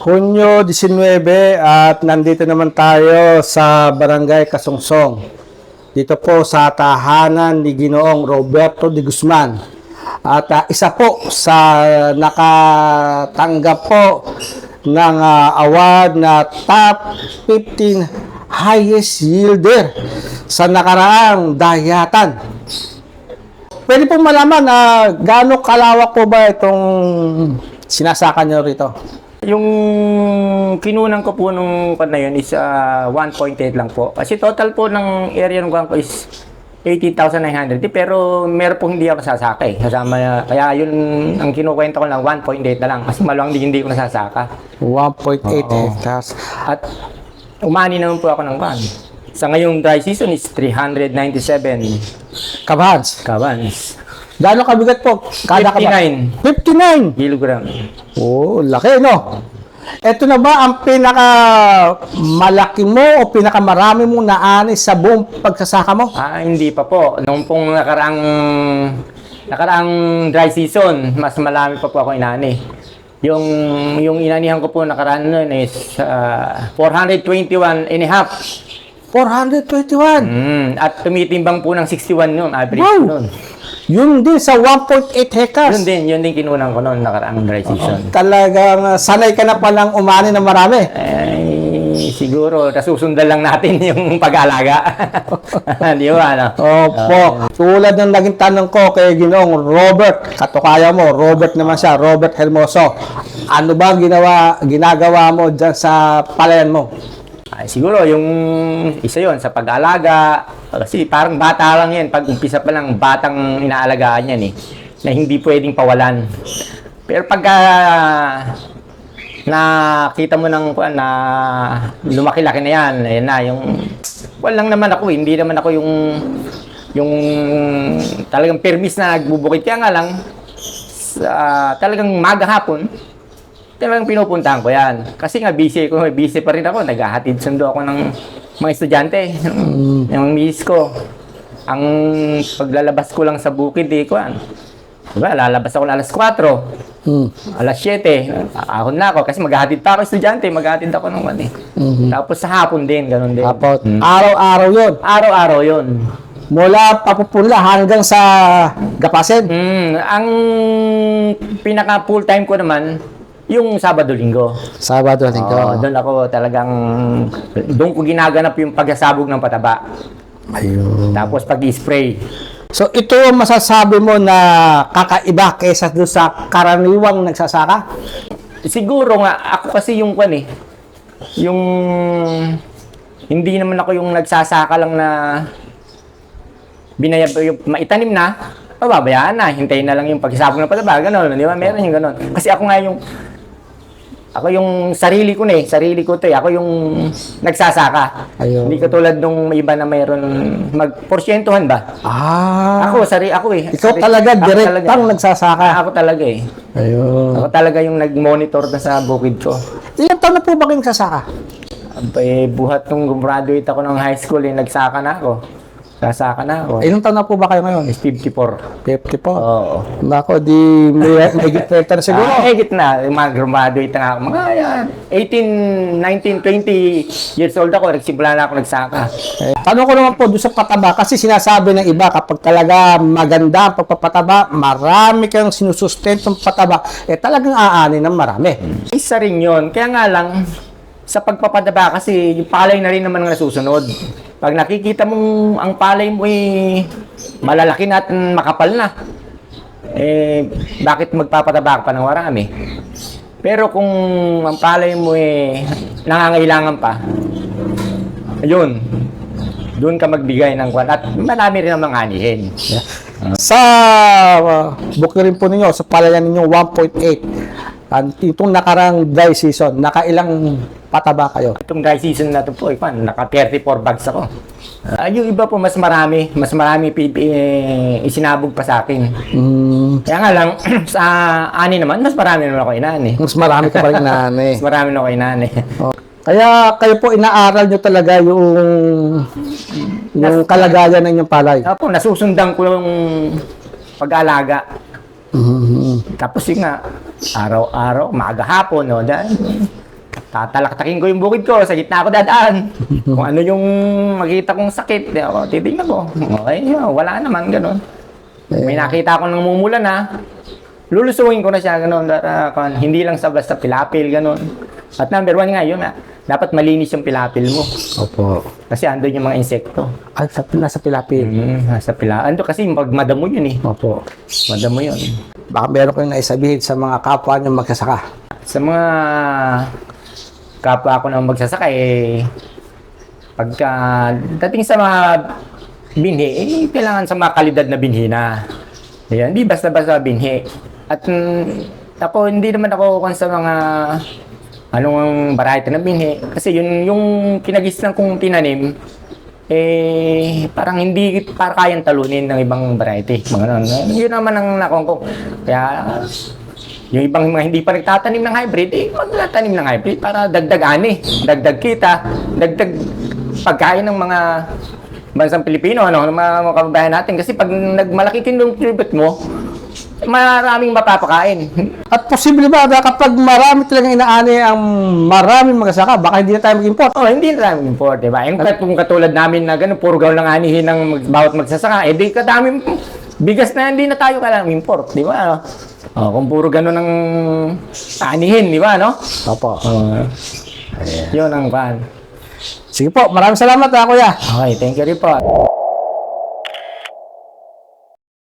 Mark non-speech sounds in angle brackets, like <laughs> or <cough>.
Hunyo 19 at nandito naman tayo sa Barangay Kasungsong. Dito po sa tahanan ni Ginoong Roberto de Guzman. At ah, isa po sa nakatanggap po ng ah, award na top 15 highest yielder sa nakaraang dayatan. Pwede po malaman na gaano kalawak po ba itong sinasaka nyo rito? Yung kinunan ko po nung pan na yun is ah, 1.8 lang po. Kasi total po ng area ng ko is 18,900. Di, Pero meron po hindi ako sasakay. Kasama, kaya yun ang kinukwenta ko lang 1.8 na lang. Kasi maluwang di hindi ko nasasaka. 1.8 Oo. hectares. At umani naman po ako ng van. Sa ngayong dry season is 397 Kabans. kabans. Gaano kabigat po? Kada kaban? 59. 59 kilogram. Oh, laki no? Ito na ba ang pinaka malaki mo o pinaka marami mong naani sa buong pagsasaka mo? Ah, hindi pa po. Nung pong nakaraang nakaraang dry season, mas malami pa po ako inani. Yung yung inanihan ko po nakaraan noon is ah, 421 and a half. 421. Mm, at tumitimbang po ng 61 noon, average Wow! noon. Yun din sa 1.8 hectares. Yun din, yun din kinunan ko noon nakaraang dry season. Talagang uh, sanay ka na palang umani ng marami. Ay, siguro nasusundan lang natin <laughs> yung pag-alaga. <laughs> Di ba, ano? Opo. Tulad ng naging tanong ko kay Ginoong Robert, katukaya mo, Robert naman siya, Robert Hermoso. Ano ba ginawa, ginagawa mo dyan sa palayan mo? Ay, siguro yung isa yon sa pag-alaga. Kasi parang bata lang yan. Pag umpisa pa lang, batang inaalagaan yan eh. Na hindi pwedeng pawalan. Pero pagka nakita mo ng kuwan na lumaki-laki na yan, ayan na, yung walang naman ako, eh. hindi naman ako yung yung talagang permis na nagbubukid. Kaya nga lang, sa, talagang maga talagang pinupuntahan ko yan. Kasi nga busy ko, busy pa rin ako. Naghahatid sundo ako ng mga estudyante. Yung miss ko. Ang paglalabas ko lang sa bukid, eh, kuan. Diba, lalabas ako alas 4. Hmm. Alas 7, ahon na ako kasi maghahatid pa ako estudyante, maghahatid ako ng ano eh. Tapos sa hapon din, ganun din. Apo, Mm. araw-araw yun. Araw-araw yun. Mula papupunla hanggang sa Gapasen. Mm, ang pinaka full time ko naman, yung Sabado-Linggo. Sabado at Linggo. Oo, doon ako talagang, doon ko ginaganap yung pagsasabog ng pataba. Ayun. Tapos pag-spray. So ito ang masasabi mo na kakaiba kaysa doon sa karaniwang nagsasaka? Siguro nga, ako kasi yung kwan eh, yung, hindi naman ako yung nagsasaka lang na, binayab, yung maitanim na, pababayaan na, hintayin na lang yung pagsasabog ng pataba, gano'n, di ba? Meron yung gano'n. Kasi ako nga yung, ako yung sarili ko na eh, sarili ko to eh, ako yung nagsasaka. Ayun. Hindi katulad nung may iba na mayroon mag-porsyentuhan ba? Ah, Ako, sari, ako eh. ikaw Sari- talaga direktang nagsasaka. Ako talaga eh. Ayun. Ako talaga yung nag-monitor na sa bukid ko. Ilang taon na po ba kayong nagsasaka? Eh, buhat nung gumraduate ako ng high school, eh, nagsaka na ako. Sasaka na ako. Ilang taon na po ba kayo ngayon? Is 54. 50 po. Oo. Nako, di may, may gitna na siguro. Ah, eh, gitna. Mga graduate na ako. Mga yan, 18, 19, 20 years old ako. Nagsimula na ako nagsaka. Eh, tanong ko naman po doon sa pataba kasi sinasabi ng iba kapag talaga maganda ang pagpapataba, marami kang sinusustentong pataba, eh talagang aani ng marami. Isa rin yun. Kaya nga lang, sa pagpapadaba kasi yung palay na rin naman ang nasusunod. Pag nakikita mong ang palay mo ay malalaki na at makapal na, eh, bakit magpapadaba ka pa ng marami? Pero kung ang palay mo eh, nangangailangan pa, ayun, doon ka magbigay ng kwan. At marami rin ang mga anihin. Sa uh, bukirin po ninyo, sa palayan ninyo 1.8, ang itong nakarang dry season, nakailang pataba kayo? Itong dry season na ito po, eh, pan, naka 34 bags ako. Ah, yung iba po, mas marami. Mas marami eh, isinabog pa sa akin. Mm, Kaya nga lang, <clears throat> sa ani naman, mas marami naman ako inani. mas marami ka pa rin naani. <laughs> Mas marami na ako inani. Oh. Kaya kayo po inaaral nyo talaga yung yung kalagayan ng inyong palay. Opo, nasusundan ko yung pag-alaga. Mhm. Tapos yun nga, araw-araw, maaga hapon, no, dahil tatalaktakin ko yung bukid ko, sa gitna ako dadaan. Kung ano yung makita kong sakit, di ako, titignan ko. Okay, wala naman, ganun. May nakita ko ng mumulan na, lulusuin ko na siya, ganun. Para, kan- hindi lang sa basta pilapil, ganun. At number one nga, yun nga, dapat malinis yung pilapil mo. Opo. Kasi andun yung mga insekto. Ay, sa, nasa Pilapil. Mm, nasa pila. Ando kasi pag madamo yun eh. Opo. Madamo yun. Baka meron kayong naisabihin sa mga kapwa nyo magsasaka. Sa mga kapwa ko na magsasaka eh, pagka dating sa mga binhi, eh, kailangan sa mga kalidad na binhi na. Ayan, hindi basta-basta binhi. At mm, ako, hindi naman ako kan sa mga anong variety na binhi. Kasi yun, yung kinagisnan kong tinanim, eh, parang hindi para kayang talunin ng ibang variety. Mga ganun. Yun naman ang nakong ko. Kaya, yung ibang mga hindi pa nagtatanim ng hybrid, eh, magtatanim ng hybrid para dagdag ani, dagdag kita, dagdag pagkain ng mga bansang Pilipino, ano, ng mga, mga kababayan natin. Kasi pag nagmalaki contribute mo, maraming mapapakain. At posible ba na kapag marami talagang inaani ang maraming magsasaka, baka hindi na tayo mag-import? Oh, hindi na tayo import, di ba? Yung kung katulad namin na gano'n, puro gaw lang anihin ng mag- bawat magsasaka, eh di kadaming bigas na hindi na tayo kailangan import, di ba? Ano? Oh, kung puro gano'n ang anihin, di ba, no? Opo. Oh, yun ang pan. Sige po, maraming salamat ha, kuya. Okay, thank you rin po.